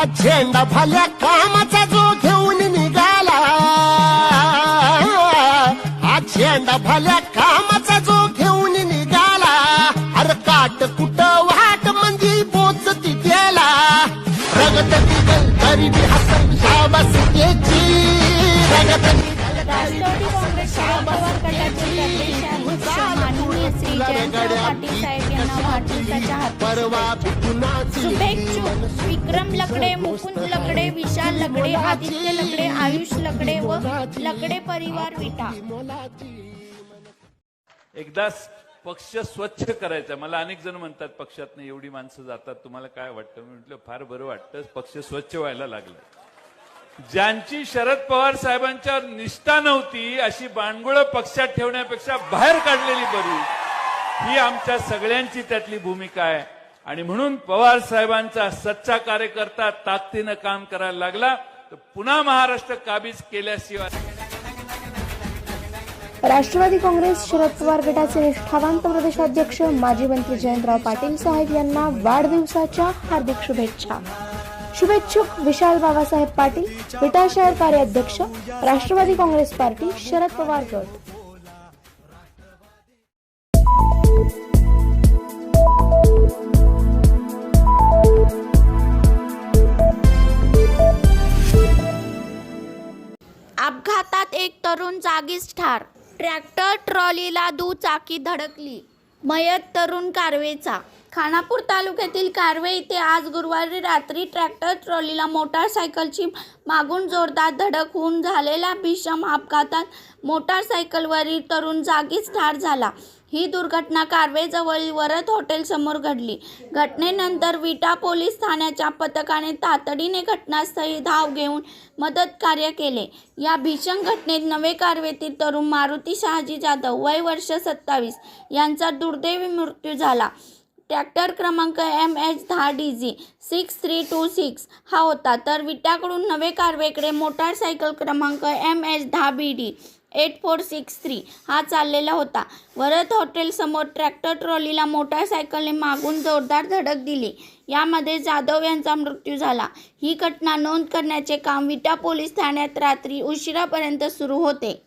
हा झेंडा फाल्या कामाचा जो घेऊन निघाला. हा झेंडा फाल्या कामाचा जो घेऊन निघाला. अरे काट कुट वाट म्हणजे पोचती त्याला रगत निघल तरी मी हसन शाबास त्याची रगत निघल राष्ट्रवादी काँग्रेस पाटील साहेब यांना वाढदिवसाच्या हार्दिक परवा शुभेच्छा. शुभेच्छुक विक्रम लकडे मुकुंद लकडे विशाल लकडे आदित्य लकडे आयुष लकडे व लकडे परिवार विटा. एकदा पक्ष स्वच्छ करायचा. मला अनेक जण म्हणतात पक्षात एवढी माणसं जातात. तुम्हाला काय वाटतं? मी म्हटलं फार बरं वाटतं. पक्ष स्वच्छ व्हायला लागलं ज्यांची शरद पवार साहेबांच्यावर निष्ठा नव्हती अशी बाणगुळं पक्षात ठेवण्यापेक्षा बाहेर काढलेली बरी. ही आमच्या सगळ्यांची त्यातली भूमिका आहे. आणि म्हणून पवार साहेबांचा सच्चा कार्यकर्ता ताकदीनं काम करायला लागला तर पुन्हा महाराष्ट्र काबीज केल्याशिवाय. राष्ट्रवादी काँग्रेस शरद पवार गटाचे निष्ठावंत प्रदेशाध्यक्ष माजी मंत्री जयंतराव पाटील साहेब यांना वाढदिवसाच्या हार्दिक शुभेच्छा. शुभेच्छुक विशाल बाबासाहेब पाटील विटा शहर कार्याध्यक्ष राष्ट्रवादी काँग्रेस पार्टी शरद पवार गट. अपघातात एक तरुण जागीच ठार. ट्रॅक्टर ट्रॉलीला दुचाकी धडकली. मयत तरुण कारवेचा खानापूर तालुक्यातील कारवे इथे आज गुरुवारी रात्री ट्रॅक्टर ट्रॉलीला मोटारसायकलची मागून जोरदार धडक होऊन झालेल्या भीषण अपघातात मोटारसायकलवरील तरुण जागीच ठार झाला. ही दुर्घटना कारवेजवळील वरद हॉटेलसमोर घडली. घटनेनंतर विटा पोलीस ठाण्याच्या पथकाने तातडीने घटनास्थळी धाव घेऊन मदत कार्य केले. या भीषण घटनेत नवे कारवेतील तरुण मारुती शहाजी जाधव वय वर्ष सत्तावीस यांचा दुर्दैवी मृत्यू झाला. ट्रॅक्टर क्रमांक एम एच दहा D G six three two six हा होता. तर विट्याकडून नवे कारवेकडे मोटारसायकल क्रमांक एम एच दहा B D eight four six three हा चाललेला होता. वरद हॉटेलसमोर ट्रॅक्टर ट्रॉलीला मोटारसायकलने मागून जोरदार धडक दिली. यामध्ये जाधव यांचा मृत्यू झाला. ही घटना नोंद करण्याचे काम विटा पोलीस ठाण्यात रात्री उशिरापर्यंत सुरू होते.